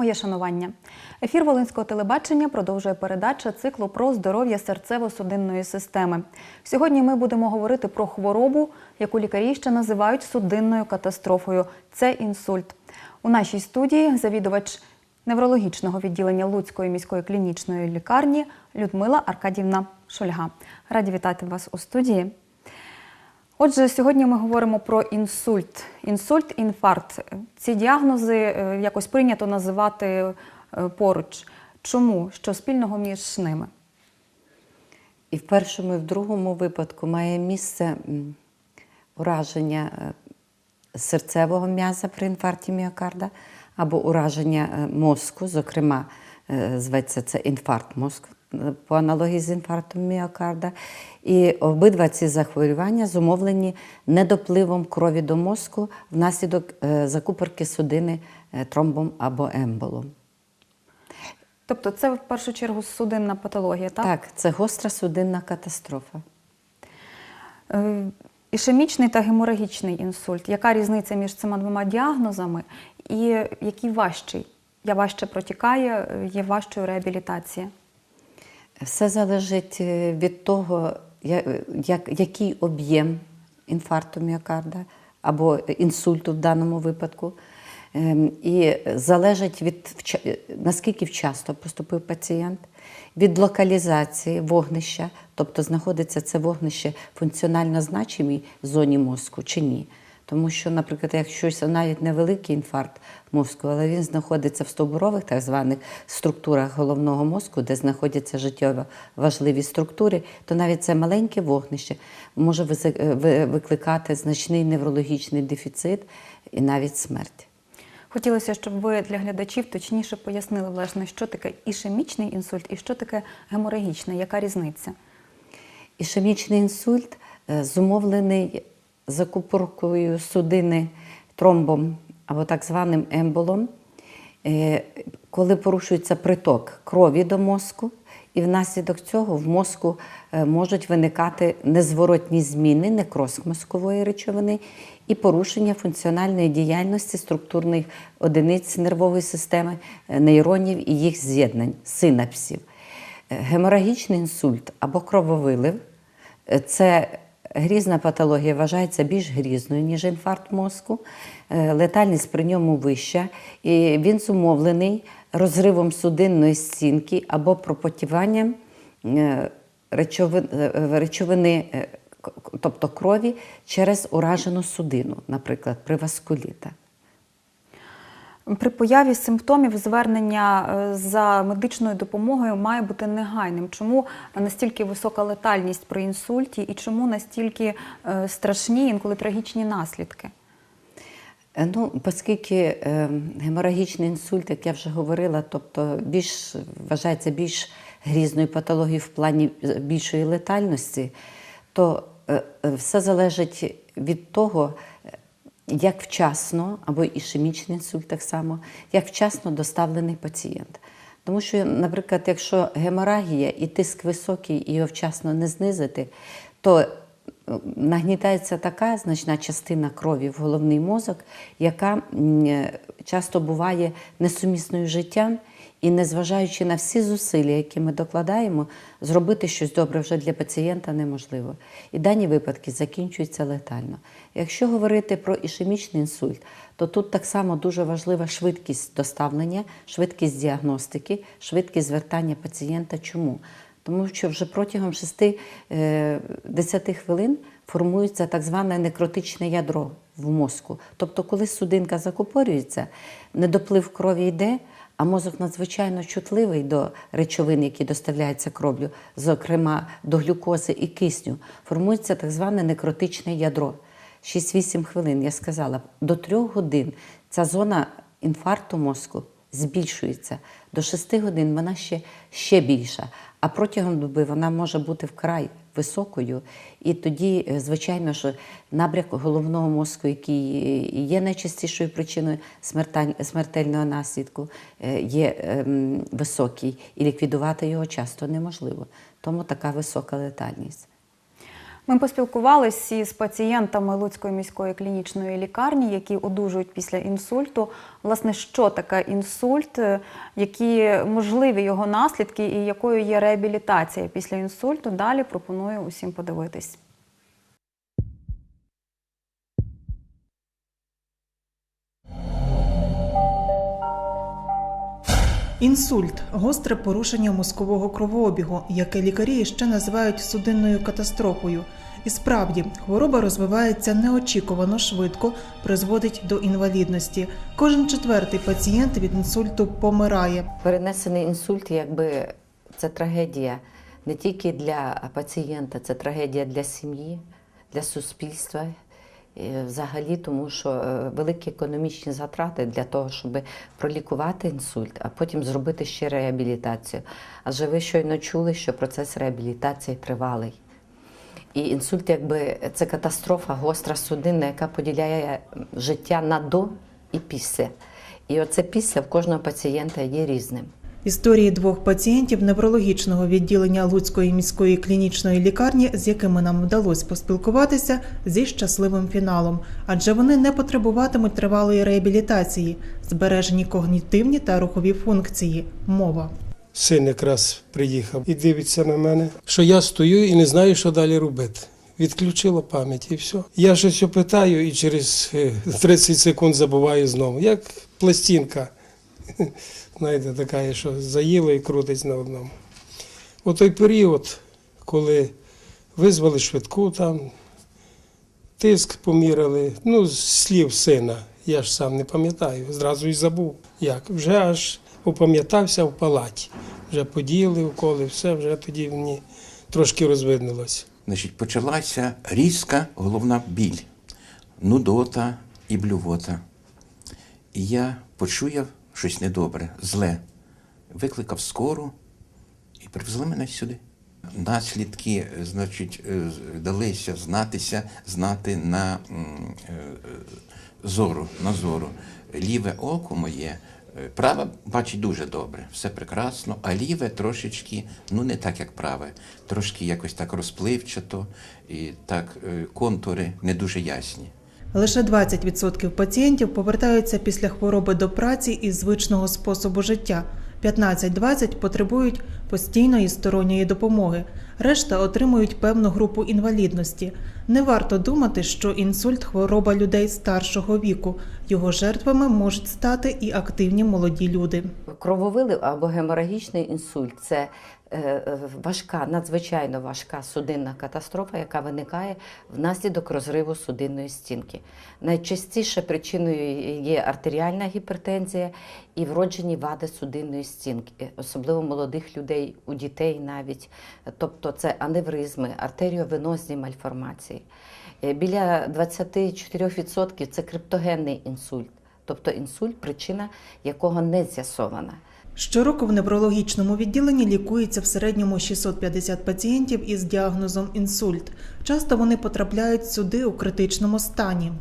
Моє шанування. Ефір Волинського телебачення продовжує передача циклу про здоров'я серцево-судинної системи. Сьогодні ми будемо говорити про хворобу, яку лікарі ще називають судинною катастрофою. Це інсульт. У нашій студії завідувач неврологічного відділення Луцької міської клінічної лікарні Людмила Аркадівна Шульга. Раді вітати вас у студії. Отже, сьогодні ми говоримо про інсульт. Інсульт, інфаркт. Ці діагнози е, якось прийнято називати е, поруч. Чому? Що спільного між ними? І в першому, і в другому випадку має місце ураження е, серцевого м'яза при інфаркті міокарда або ураження мозку, зокрема, зветься це інфаркт мозку по аналогії з інфарктом міокарда. І обидва ці захворювання зумовлені недопливом крові до мозку внаслідок е, закупорки судини е, тромбом або емболом. Тобто це в першу чергу судинна патологія, так? Так, це гостра судинна катастрофа. Е, Ішемічний та геморагічний інсульт. Яка різниця між цими двома діагнозами і який важчий? Я важче протікає, є важчою реабілітація. Все залежить е, від того, як, який об'єм інфаркту міокарда або інсульту в даному випадку. Ем, І залежить від наскільки вчасно поступив пацієнт, від локалізації вогнища, тобто знаходиться це вогнище функціонально значимій в зоні мозку чи ні. Тому що, наприклад, якщо навіть невеликий інфаркт мозку, але він знаходиться в стовбурових так званих структурах головного мозку, де знаходяться життєво важливі структури, то навіть це маленьке вогнище може викликати значний неврологічний дефіцит і навіть смерть. Хотілося, щоб ви для глядачів точніше пояснили, власне, що таке ішемічний інсульт і що таке геморагічний, яка різниця? Ішемічний інсульт е, зумовлений закупоркою судини тромбом або так званим емболом, е, коли порушується приток крові до мозку, і внаслідок цього в мозку е, можуть виникати незворотні зміни, некроз мозкової речовини і порушення функціональної діяльності структурних одиниць нервової системи, е, нейронів і їх з'єднань, синапсів. Геморагічний інсульт або крововилив це грізна патологія, вважається більш грізною, ніж інфаркт мозку. Е, Летальність при ньому вища, і він зумовлений розривом судинної стінки або пропотіванням е, е, речовини, тобто крові, через уражену судину, наприклад, при васкуліта. При появі симптомів звернення е, за медичною допомогою має бути негайним. Чому настільки висока летальність при інсульті і чому настільки е, страшні, інколи трагічні наслідки? Е, Ну, оскільки геморагічний інсульт, як я вже говорила, тобто більш вважається більш грізною патологією в плані більшої летальності, то все залежить від того, як вчасно, або ішемічний інсульт так само, як вчасно доставлений пацієнт. Тому що, наприклад, якщо геморагія і тиск високий, і його вчасно не знизити, то нагнітається така значна частина крові в головний мозок, яка е, часто буває несумісною життям, і незважаючи на всі зусилля, які ми докладаємо, зробити щось добре вже для пацієнта неможливо. І дані випадки закінчуються летально. Якщо говорити про ішемічний інсульт, то тут так само дуже важлива швидкість доставлення, швидкість діагностики, швидкість звертання пацієнта. Чому? Тому що вже протягом 6-10 хвилин формується так зване некротичне ядро в мозку. Тобто, коли судинка закупорюється, недоплив крові йде, а мозок надзвичайно чутливий до речовин, які доставляються кров'ю, зокрема до глюкози і кисню, формується так зване некротичне ядро. 6-8 хвилин, я сказала, до 3 годин ця зона інфаркту мозку збільшується. До 6 годин вона ще, ще більша, а протягом доби вона може бути вкрай високою. І тоді, е, звичайно, що набряк головного мозку, який є найчастішою причиною смертельного наслідку, е, є ем, високий, і ліквідувати його часто неможливо. Тому така висока летальність. Ми поспілкувалися із пацієнтами Луцької міської клінічної лікарні, які одужують після інсульту. Власне, що таке інсульт, е, які можливі його наслідки і якою є реабілітація після інсульту. Далі пропоную усім подивитись. Інсульт гостре порушення мозкового кровообігу, яке лікарі ще називають судинною катастрофою. І справді, хвороба розвивається неочікувано швидко, призводить до інвалідності. Кожен четвертий пацієнт від інсульту помирає. Перенесений інсульт, якби це трагедія не тільки для пацієнта, це трагедія для сім'ї, для суспільства. Е, Взагалі, тому що е, великі економічні затрати для того, щоб пролікувати інсульт, а потім зробити ще реабілітацію. Адже ви щойно чули, що процес реабілітації тривалий. І інсульт, якби це катастрофа, гостра судинна, яка поділяє життя на до і після. І оце після в кожного пацієнта є різним. Історії двох пацієнтів неврологічного відділення Луцької міської клінічної лікарні, з якими нам вдалося поспілкуватися, зі щасливим фіналом, адже вони не потребуватимуть тривалої реабілітації, збережені когнітивні та рухові функції, мова. Син якраз приїхав і дивиться на мене, що я стою і не знаю, що далі робити. Відключила пам'ять і все. Я щось питаю і через е, 30 секунд забуваю знову. Як пластинка, знаєте, така, що заїла і крутить на одному. У той період, коли визвали швидку, там тиск поміряли, ну, з слів сина, я ж сам не пам'ятаю, зразу і забув. Як? Вже аж опам'ятався в палаті. Вже подіяли уколи, все, вже тоді мені трошки розвиднилося. Значить, почалася різка головна біль, нудота і блювота. І я почуяв щось недобре, зле. Викликав скору і привезли мене сюди. Наслідки, е, значить, е, далися знатися, знати на е, зору, на зору. Ліве око моє, праве бачить дуже добре, все прекрасно, а ліве трошечки, ну не так, як праве, трошки якось так розпливчато, і так контури не дуже ясні. Лише 20% пацієнтів повертаються після хвороби до праці і звичного способу життя. 15-20 потребують постійної сторонньої допомоги. Решта отримують певну групу інвалідності. Не варто думати, що інсульт хвороба людей старшого віку. Його жертвами можуть стати і активні молоді люди. Крововилив або геморагічний інсульт це важка, надзвичайно важка судинна катастрофа, яка виникає внаслідок розриву судинної стінки. Найчастіше причиною є артеріальна гіпертензія і вроджені вади судинної стінки, особливо молодих людей, у дітей навіть. Тобто це аневризми, артеріовенозні мальформації. Е, Біля 24% це криптогенний інсульт, тобто інсульт, причина якого не з'ясована. Щороку в неврологічному відділенні лікується в середньому 650 пацієнтів із діагнозом інсульт. Часто вони потрапляють сюди у критичному стані.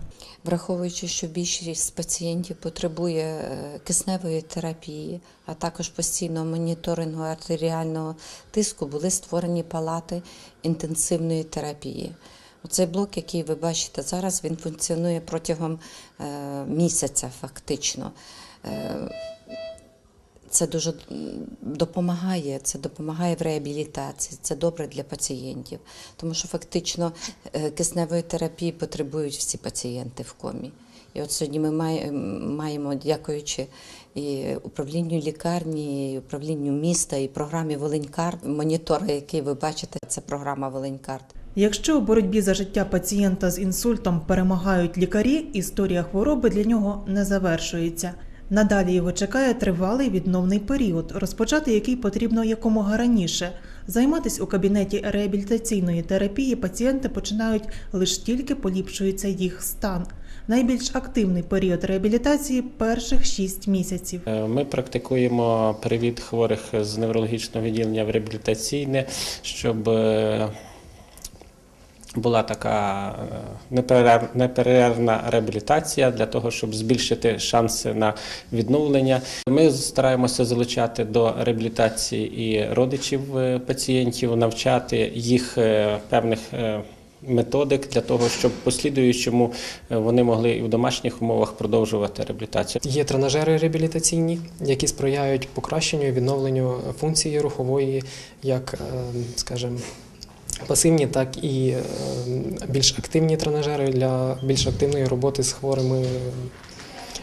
Враховуючи, що більшість пацієнтів потребує е, кисневої терапії, а також постійного моніторингу артеріального тиску, були створені палати інтенсивної терапії. Оцей блок, який ви бачите зараз, він функціонує протягом е, місяця, фактично. Це дуже допомагає, це допомагає в реабілітації, це добре для пацієнтів, тому що фактично е, кисневої терапії потребують всі пацієнти в комі. І от сьогодні ми маємо, дякуючи і управлінню лікарні, і управлінню міста, і програмі Волинькарт, монітори, який ви бачите, це програма Волинькарт. Якщо у боротьбі за життя пацієнта з інсультом перемагають лікарі, історія хвороби для нього не завершується. Надалі його чекає тривалий відновний період, розпочати який потрібно якомога раніше. Займатись у кабінеті реабілітаційної терапії пацієнти починають лише тільки поліпшується їх стан. Найбільш активний період реабілітації перших 6 місяців. Е, Ми практикуємо перевід хворих з неврологічного відділення в реабілітаційне, щоб е, була така е, неперерв- неперервна реабілітація для того, щоб збільшити шанси на відновлення. Ми стараємося залучати до реабілітації і родичів е, пацієнтів, навчати їх е, певних методик для того, щоб послідуючому вони могли і в домашніх умовах продовжувати реабілітацію. Є тренажери реабілітаційні, які сприяють покращенню і відновленню функції рухової, як, скажімо, пасивні, так і е, більш активні тренажери для більш активної роботи з хворими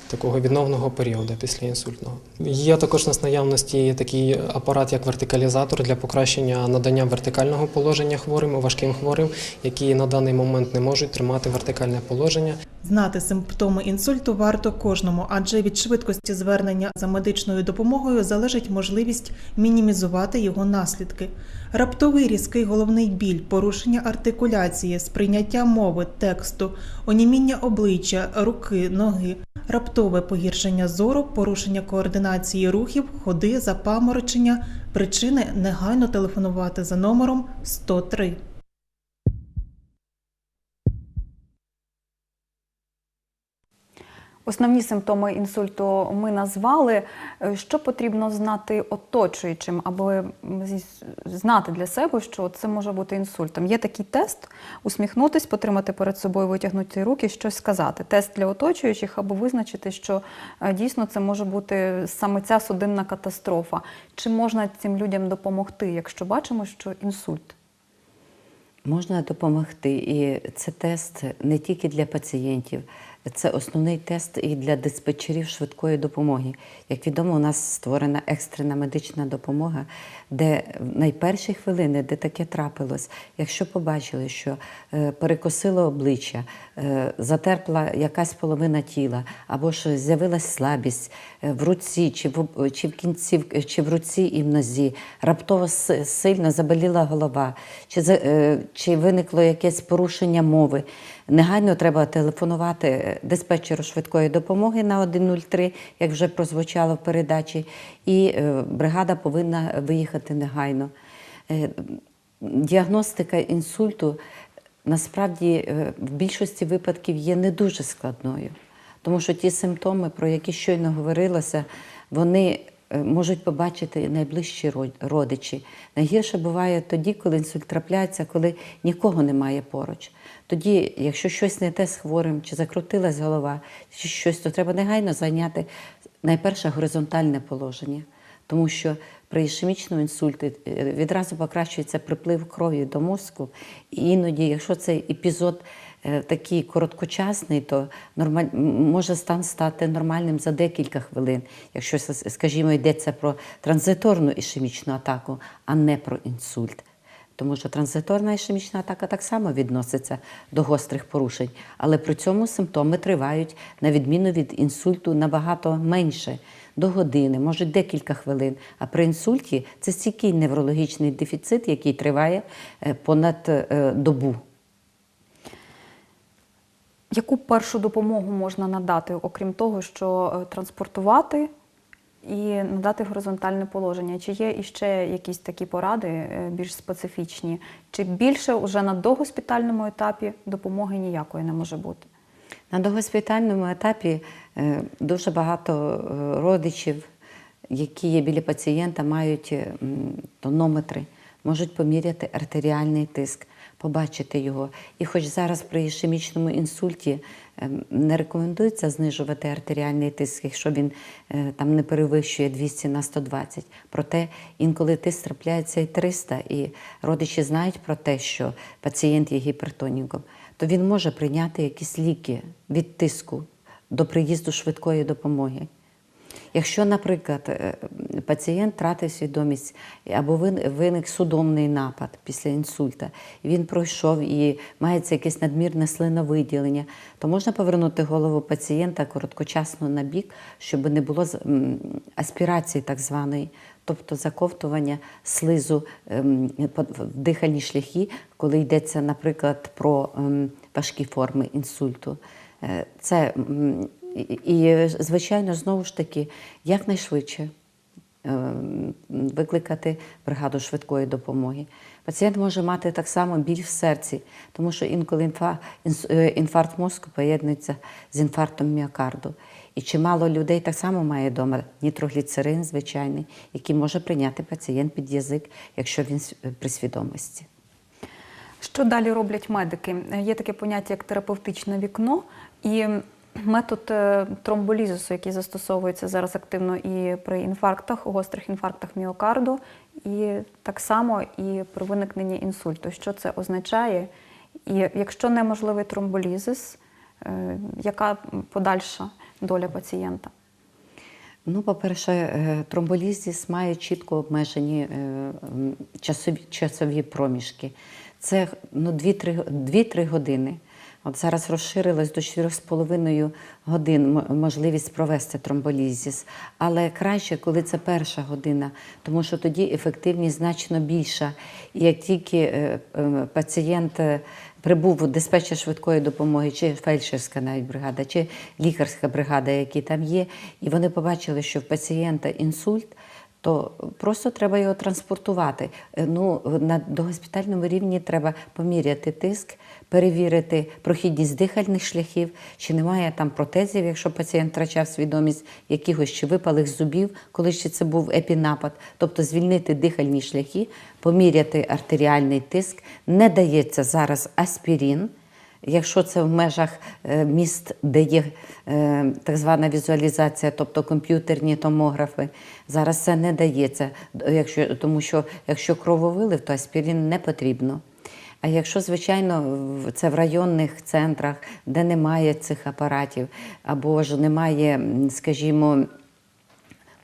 такого відновного періоду після інсультного. Є також у нас наявності такий апарат, як вертикалізатор для покращення надання вертикального положення хворим, важким хворим, які на даний момент не можуть тримати вертикальне положення. Знати симптоми інсульту варто кожному, адже від швидкості звернення за медичною допомогою залежить можливість мінімізувати його наслідки. Раптовий різкий головний біль, порушення артикуляції, сприйняття мови, тексту, оніміння обличчя, руки, ноги, раптове погіршення зору, порушення координації рухів, ходи, запаморочення. Причини негайно телефонувати за номером 103. Основні симптоми інсульту ми назвали. Е, Що потрібно знати оточуючим, аби знати для себе, що це може бути інсультом? Є такий тест: усміхнутись, потримати перед собою, витягнути руки, щось сказати. Тест для оточуючих, аби визначити, що е, дійсно це може бути саме ця судинна катастрофа. Чи можна цим людям допомогти, якщо бачимо, що інсульт? Можна допомогти, і це тест не тільки для пацієнтів, це основний тест і для диспетчерів швидкої допомоги. Як відомо, у нас створена екстрена медична допомога, де в найперші хвилини, де таке трапилось, якщо побачили, що е, перекосило обличчя, е, затерпла якась половина тіла, або ж з'явилась слабість е, в руці, чи в, чи в кінці, чи в руці і в нозі, раптово сильно заболіла голова, чи, чи виникло якесь порушення мови. Негайно треба телефонувати диспетчеру швидкої допомоги на 103, як вже прозвучало в передачі, і е, бригада повинна виїхати негайно. Е, Діагностика інсульту насправді е, в більшості випадків є не дуже складною, тому що ті симптоми, про які щойно говорилося, вони можуть побачити найближчі родичі. Найгірше буває тоді, коли інсульт трапляється, коли нікого немає поруч. Тоді, якщо щось не те з хворим, чи закрутилась голова, чи щось, то треба негайно зайняти найперше горизонтальне положення. Тому що при ішемічному інсульті е, відразу покращується приплив крові до мозку. І іноді, якщо цей епізод е, такий короткочасний, то нормаль... може стан стати нормальним за декілька хвилин, якщо, скажімо, йдеться про транзиторну ішемічну атаку, а не про інсульт. Тому що транзиторна ішемічна атака так само відноситься до гострих порушень, але при цьому симптоми тривають, на відміну від інсульту, набагато менше до години, може декілька хвилин. А при інсульті це стійкий неврологічний дефіцит, який триває е, понад е, добу. Яку першу допомогу можна надати, окрім того, що е, транспортувати і надати горизонтальне положення? Чи є іще якісь такі поради е, більш специфічні? Чи більше вже на догоспітальному етапі допомоги ніякої не може бути? На догоспітальному етапі е, дуже багато родичів, які є біля пацієнта, мають тонометри, можуть поміряти артеріальний тиск, побачити його. І хоч зараз при ішемічному інсульті е, не рекомендується знижувати артеріальний тиск, якщо він е, там не перевищує 200 на 120. Проте інколи тиск трапляється і 300, і родичі знають про те, що пацієнт є гіпертоніком, то він може прийняти якісь ліки від тиску до приїзду швидкої допомоги. Якщо, наприклад, е, пацієнт втратив свідомість або виник судомний напад після інсульта, він пройшов і мається якесь надмірне слиновиділення, то можна повернути голову пацієнта короткочасно на бік, щоб не було аспірації так званої, тобто заковтування слизу ем, в дихальні шляхи, коли йдеться, наприклад, про ем, важкі форми інсульту. Е, Це і, звичайно, знову ж таки, якнайшвидше е, викликати бригаду швидкої допомоги. Пацієнт може мати так само біль в серці, тому що інколи е, інфаркт мозку поєднується з інфарктом міокарду. І чимало людей так само має вдома нітрогліцерин звичайний, який може прийняти пацієнт під язик, якщо він при свідомості. Що далі роблять медики? Є таке поняття як терапевтичне вікно і метод тромболізису, який застосовується зараз активно і при інфарктах, гострих інфарктах міокарду, і так само і при виникненні інсульту. Що це означає? І якщо неможливий тромболізис, е, яка подальша доля пацієнта? Ну, по-перше, е, тромболізіс має чітко обмежені е, часові, часові проміжки. Це ну, 2-3 2-3 години. От зараз розширилось до 4,5 годин можливість провести тромболізіс. Але краще, коли це перша година, тому що тоді ефективність значно більша. І як тільки е, е, пацієнт е, прибув у диспетчер швидкої допомоги, чи фельдшерська навіть бригада, чи лікарська бригада, які там є, і вони побачили, що в пацієнта інсульт, то просто треба його транспортувати. Е, Ну, на догоспітальному рівні треба поміряти тиск, перевірити прохідність дихальних шляхів, чи немає там протезів, якщо пацієнт втрачав свідомість якихось чи випалих зубів, коли ще це був епінапад. Тобто звільнити дихальні шляхи, поміряти артеріальний тиск. Не дається зараз аспірин. Якщо це в межах е, міст, де є е, так звана візуалізація, тобто комп'ютерні томографи, зараз це не дається, якщо, тому що якщо крововилив, то аспірин не потрібно. А якщо, звичайно, це в районних центрах, де немає цих апаратів, або ж немає, скажімо,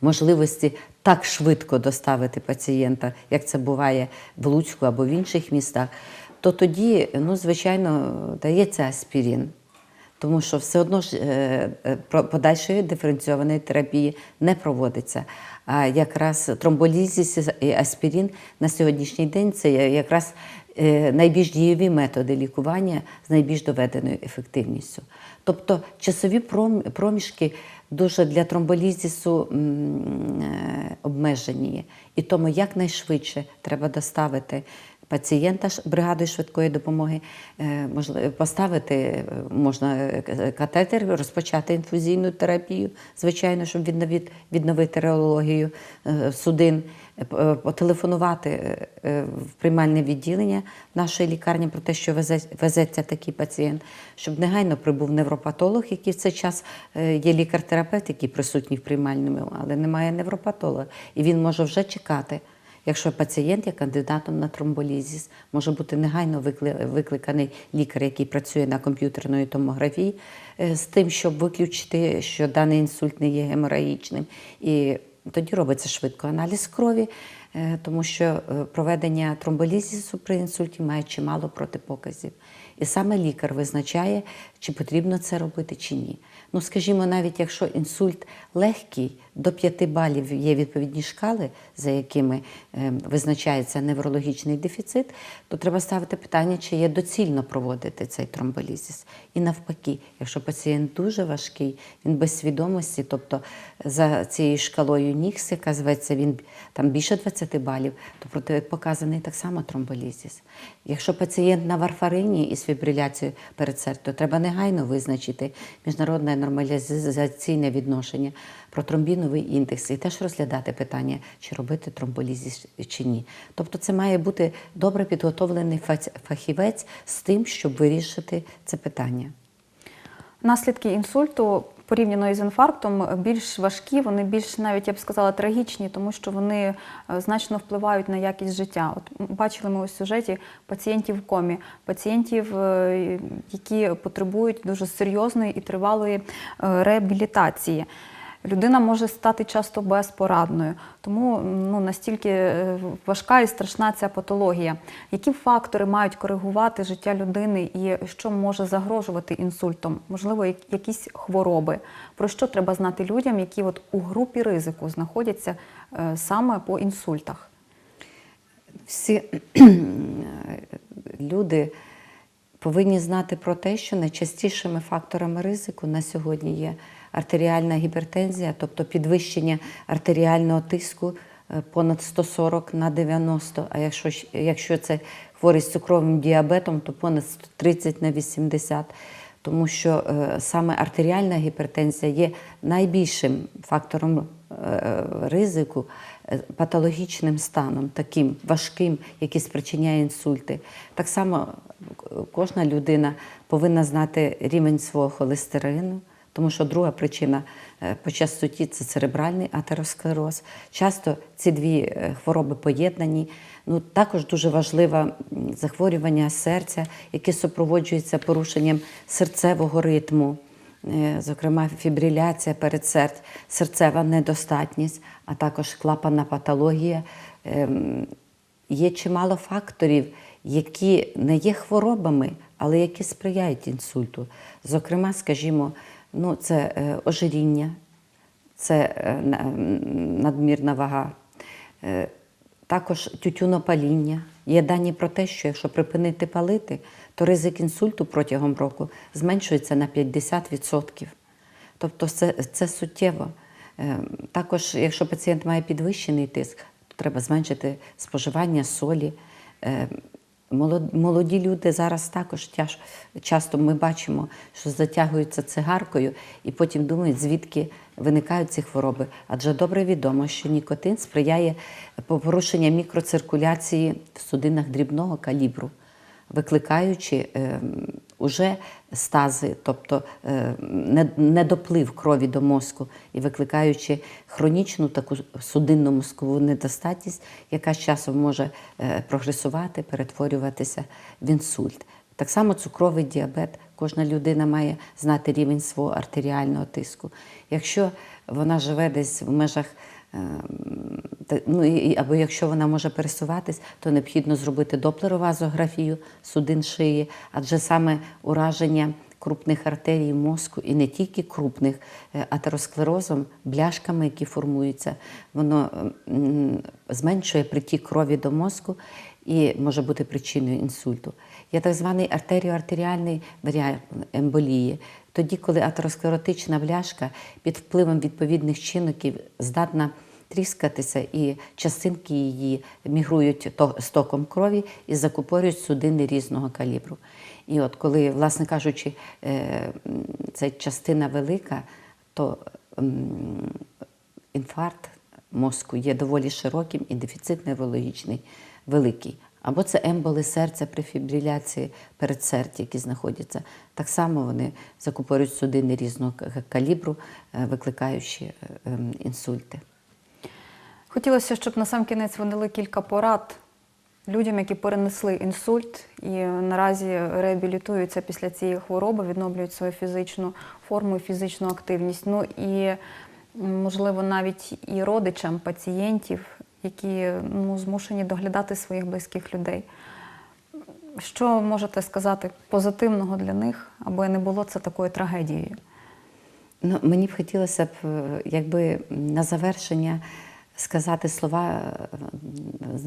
можливості так швидко доставити пацієнта, як це буває в Луцьку або в інших містах, то тоді, ну, звичайно, дається аспірин. Тому що все одно ж е, е, подальшої диференційованої терапії не проводиться. А якраз тромболізіс і аспірин на сьогоднішній день це якраз е, найбільш дієві методи лікування з найбільш доведеною ефективністю. Тобто часові проміжки дуже для тромболізісу обмежені. І тому якнайшвидше треба доставити пацієнта бригадою швидкої допомоги, е, поставити е, можна е, катетер, розпочати інфузійну терапію, звичайно, щоб відновити, реологію судин, потелефонувати в приймальне відділення нашої лікарні про те, що везе- везеться такий пацієнт, щоб негайно прибув невропатолог, який в цей час є лікар-терапевт, який присутній в приймальному, але немає невропатолога. І він може вже чекати. Якщо пацієнт є кандидатом на тромболізіс, може бути негайно викликаний лікар, який працює на комп'ютерної томографії, е, з тим, щоб виключити, що даний інсульт не є геморагічним. І тоді робиться швидко аналіз крові, е, тому що е, проведення тромболізісу при інсульті має чимало протипоказів. І саме лікар визначає, чи потрібно це робити, чи ні. Ну, скажімо, навіть якщо інсульт легкий, до 5 балів є відповідні шкали, за якими е, визначається неврологічний дефіцит, то треба ставити питання, чи є доцільно проводити цей тромболізис. І навпаки, якщо пацієнт дуже важкий, він без свідомості, тобто за цією шкалою НІКС, яка зветься, він там більше 20 балів, то протипоказаний так само тромболізис. Якщо пацієнт на варфарині із фібриляцією перед серцем, то треба негайно визначити міжнародне нормалізаційне відношення про тромбіновий індекс і теж розглядати питання, чи робити тромболізис чи ні. Тобто це має бути добре підготовлений фахівець з тим, щоб вирішити це питання. Наслідки інсульту порівняно із інфарктом більш важкі, вони більш навіть я б сказала трагічні, тому що вони е, значно впливають на якість життя. От бачили ми у сюжеті пацієнтів в комі, пацієнтів, е, які потребують дуже серйозної і тривалої е, реабілітації. Людина може стати часто безпорадною, тому ну, настільки е, важка і страшна ця патологія. Які фактори мають коригувати життя людини і що може загрожувати інсультом? Можливо, якісь хвороби? Про що треба знати людям, які от у групі ризику знаходяться е, саме по інсультах? Всі люди повинні знати про те, що найчастішими факторами ризику на сьогодні є артеріальна гіпертензія, тобто підвищення артеріального тиску е, понад 140 на 90, а якщо, якщо це хворий з цукровим діабетом, то понад 130 на 80. Тому що е, саме артеріальна гіпертензія є найбільшим фактором е, ризику патологічним станом, таким важким, який спричиняє інсульти. Так само кожна людина повинна знати рівень свого холестерину, тому що друга причина е, по частоті це церебральний атеросклероз. Часто ці дві е, хвороби поєднані. Ну, також дуже важливе захворювання серця, яке супроводжується порушенням серцевого ритму, е, зокрема фібриляція передсердь, серцева недостатність, а також клапанна патологія. Ем, Є чимало факторів, які не є хворобами, але які сприяють інсульту. Зокрема, скажімо, ну, це е, ожиріння, це е, надмірна вага, е, також тютюнопаління. Є дані про те, що якщо припинити палити, то ризик інсульту протягом року зменшується на 50%. Тобто це, це суттєво. Також, якщо пацієнт має підвищений тиск, то треба зменшити споживання солі. Е, Молоді люди зараз також тяж, часто ми бачимо, що затягуються цигаркою і потім думають, звідки виникають ці хвороби. Адже добре відомо, що нікотин сприяє порушенню мікроциркуляції в судинах дрібного калібру викликаючи е, уже стази, тобто е, недоплив крові до мозку і викликаючи хронічну таку судинну мозкову недостатність, яка з часом може е, прогресувати, перетворюватися в інсульт. Так само цукровий діабет. Кожна людина має знати рівень свого артеріального тиску. Якщо вона живе десь в межах Ем, Ну, і- і- або якщо вона може пересуватись, то необхідно зробити доплеровазографію судин шиї, адже саме ураження крупних артерій мозку і не тільки крупних е, атеросклерозом, бляшками, які формуються, воно зменшує притік крові до мозку і може бути причиною інсульту. Є так званий артеріоартеріальний варіант емболії. Тоді, коли атеросклеротична бляшка під впливом відповідних чинників здатна тріскатися, і частинки її мігрують то- з током крові і закупорюють судини різного калібру. І от коли, власне кажучи, е, ця частина велика, то інфаркт мозку є доволі широким і дефіцит неврологічний великий. Або це емболи серця при фібриляції передсердя, які знаходяться. Так само вони закупорюють судини різного калібру, е, викликаючи е, інсульти. Хотілося, щоб на сам кінець ви дали кілька порад людям, які перенесли інсульт і наразі реабілітуються після цієї хвороби, відновлюють свою фізичну форму і фізичну активність. Ну і можливо навіть і родичам пацієнтів, які ну, змушені доглядати своїх близьких людей. Що можете сказати позитивного для них, аби не було це такою трагедією? Ну, мені б хотілося б, е, якби на завершення сказати слова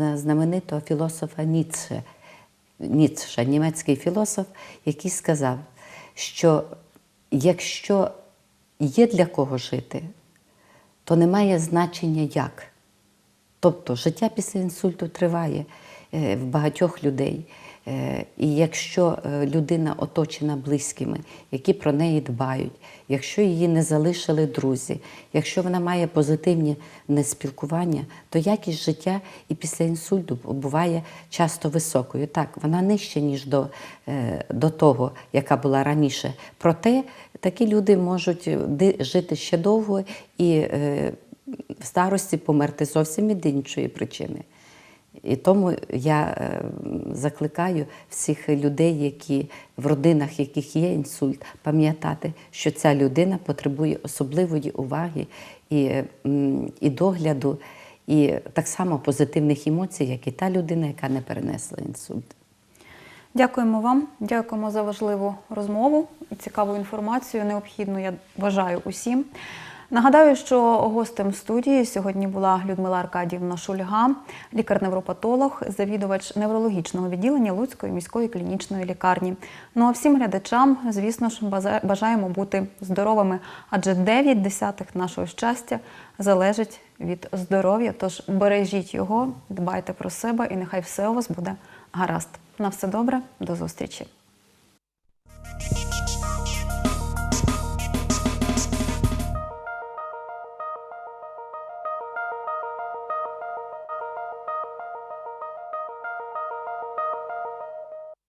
е, знаменитого філософа Ніцше. Ніцше, німецький філософ, який сказав, що якщо є для кого жити, то немає значення як. Тобто життя після інсульту триває е, в багатьох людей. Е, І якщо е, людина оточена близькими, які про неї дбають, якщо її не залишили друзі, якщо вона має позитивні спілкування, то якість життя і після інсульту буває часто високою. Так, вона нижча, ніж до, е, до того, яка була раніше. Проте такі люди можуть жити ще довго і в старості померти зовсім від іншої причини. І тому я е, закликаю всіх людей, які в родинах, яких є інсульт, пам'ятати, що ця людина потребує особливої уваги і, е, і догляду, і так само позитивних емоцій, як і та людина, яка не перенесла інсульт. Дякуємо вам, дякуємо за важливу розмову і цікаву інформацію. Необхідну, я вважаю, усім. Нагадаю, що гостем студії сьогодні була Людмила Аркадівна Шульга, лікар-невропатолог, завідувач неврологічного відділення Луцької міської клінічної лікарні. Ну а всім глядачам, звісно ж, бажаємо бути здоровими, адже 9 десятих нашого щастя залежить від здоров'я. Тож бережіть його, дбайте про себе і нехай все у вас буде гаразд. На все добре, до зустрічі.